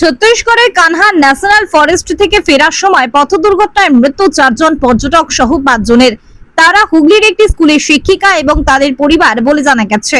ছত্তিশগড়ের Kanha national forest থেকে ফেরার সময় পথ দুর্ঘটনায় মৃত্যু চারজন পর্যটক সহ পাঁচজনের। তারা হুগলির একটি স্কুলের শিক্ষিকা এবং তাদের পরিবার বলে জানা গেছে।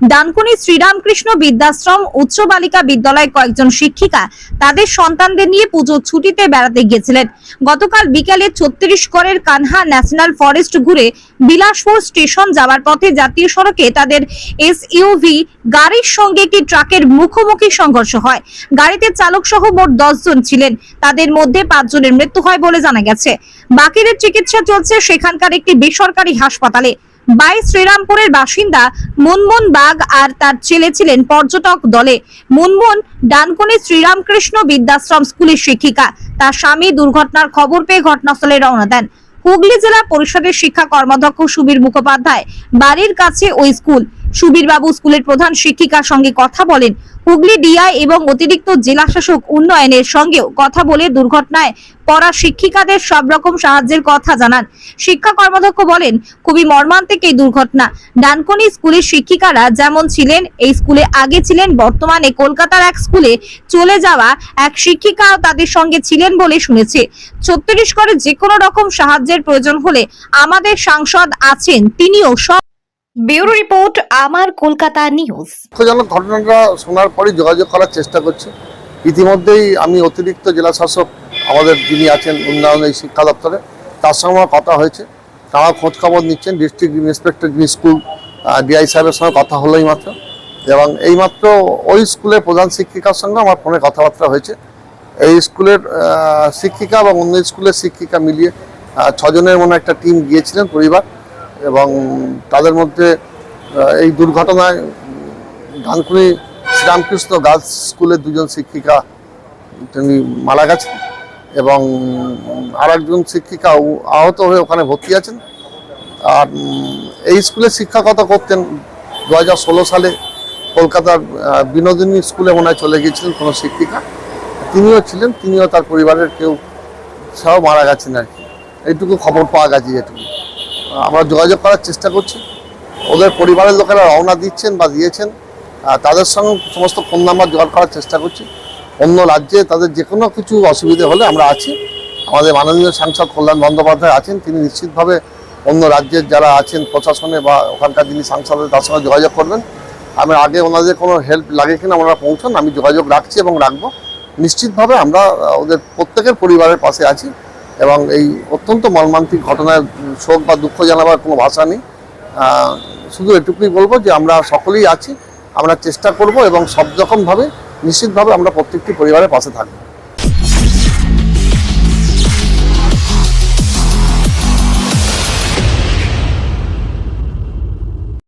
ডানকুনি শ্রীরামকৃষ্ণ বিদ্যাশ্রম উচ্চ বালিকা বিদ্যালয়ের কয়েকজন শিক্ষিকা তাদের সন্তানদের নিয়ে পুজোর ছুটিতে বেড়াতে গিয়েছিলেন। গতকাল বিকালে ছত্তিশগড়ের কানহা ন্যাশনাল ফরেস্ট ঘুরে বিলাসপুর স্টেশন যাওয়ার পথে জাতীয় সড়কে তাদের এসইউভি গাড়ির সঙ্গে একটি ট্রাকের মুখোমুখি সংঘর্ষ হয়। গাড়িতে চালক সহ মোট জন ছিলেন। তাদের মধ্যে পাঁচজনের মৃত্যু হয় বলে জানা গেছে। বাকিদের চিকিৎসা চলছে সেখানকার একটি বেসরকারি হাসপাতালে। বাই শ্রীরামপুরের বাসিন্দা মুনমুন বাগ আর তার ছেলে ছিলেন পর্যটক দলে। মুনমুন ডানকুনি শ্রীরামকৃষ্ণ বিদ্যাশ্রম স্কুলের শিক্ষিকা। তার স্বামী দুর্ঘটনার খবর পেয়ে ঘটনাস্থলে রওনা দেন। হুগলি জেলা পরিষদের শিক্ষা কর্মাধ্যক্ষ সুবীর মুখোপাধ্যায় বাড়ির কাছে ওই স্কুল। সুবীর বাবু স্কুলের প্রধান শিক্ষিকার সঙ্গে কথা বলেন। হুগলি ডিআই এবং অতিরিক্ত জেলা শাসক উন্নয়নের সঙ্গেও কথা বলে দুর্ঘটনায় পড়া শিক্ষিকাদের সব রকম সাহায্যের কথা জানান। শিক্ষা কর্মাধ্যক্ষ বলেন, খুবই মর্মান্তিক এই দুর্ঘটনা। ডানকুনি স্কুলের শিক্ষিকারা যেমন ছিলেন, এই স্কুলে আগে ছিলেন, বর্তমানে কলকাতার এক স্কুলে চলে যাওয়া এক শিক্ষিকাও তাদের সঙ্গে ছিলেন বলে শুনেছে। ছত্তিশগড়ে যে কোনো রকম সাহায্যের প্রয়োজন হলে আমাদের সাংসদ আছেন, তিনিও সব ব্যুরো রিপোর্ট, আমার কলকাতা নিউজ। দুঃখজনক ঘটনাটা শোনার পরে যোগাযোগ করার চেষ্টা করছি। ইতিমধ্যেই আমি অতিরিক্ত জেলা শাসক আমাদের যিনি আছেন উন্নয়ন এই শিক্ষা দপ্তরে, তার সঙ্গে আমার কথা হয়েছে। তারা খোঁজ খবর নিচ্ছেন ডিস্ট্রিক্ট ইন্সপেক্টর যিনি স্কুল ডিআই সাহেবের সঙ্গে কথা হলো মাত্র। এবং এইমাত্র ওই স্কুলের প্রধান শিক্ষিকার সঙ্গে আমার ফোনে কথাবার্তা হয়েছে। এই স্কুলের শিক্ষিকা এবং অন্য স্কুলের শিক্ষিকা মিলিয়ে ছজনের মনে একটা টিম গিয়েছিলেন পরিবার। এবং তাদের মধ্যে এই দুর্ঘটনায় ধানকুনি শ্রীরামকৃষ্ণ গার্লস স্কুলের দুজন শিক্ষিকা, তিনি মারা গেছেন এবং আর একজন শিক্ষিকা আহত হয়ে ওখানে ভর্তি আছেন। আর এই স্কুলে শিক্ষকতা করতেন। দু হাজার ষোলো সালে কলকাতার বিনোদিনী স্কুলে মনে চলে গিয়েছিলেন কোনো শিক্ষিকা। তিনিও ছিলেন, তিনিও তার পরিবারের কেউ সহ মারা গেছেন আর কি। এইটুকু খবর পাওয়া গেছে যেটুকু। আমরা যোগাযোগ করার চেষ্টা করছি। ওদের পরিবারের লোকেরা রওনা দিচ্ছেন বা দিয়েছেন। তাদের সঙ্গে সমস্ত ফোন নাম্বার জোগাড় করার চেষ্টা করছি। অন্য রাজ্যে তাদের যে কোনো কিছু অসুবিধে হলে আমরা আছি। আমাদের মাননীয় সাংসদ কল্যাণ বন্দ্যোপাধ্যায় আছেন। তিনি নিশ্চিতভাবে অন্য রাজ্যের যারা আছেন প্রশাসনে বা ওখানকার যিনি সাংসদ তার সঙ্গে যোগাযোগ করবেন। আমি আগে ওনাদের কোনো হেল্প লাগে কিনা ওনারা পৌঁছান, আমি যোগাযোগ রাখছি এবং রাখব। নিশ্চিতভাবে আমরা ওদের প্রত্যেকের পরিবারের পাশে আছি। এবং এই অত্যন্ত মর্মান্তিক ঘটনার শোক বা দুঃখ জানাবার কোনো ভাষা নেই। শুধু এটুকুই বলব যে আমরা সকলেই আছি, আমরা চেষ্টা করব এবং সব রকমভাবে, নিশ্চিতভাবে আমরা প্রত্যেকটি পরিবারের পাশে থাকব।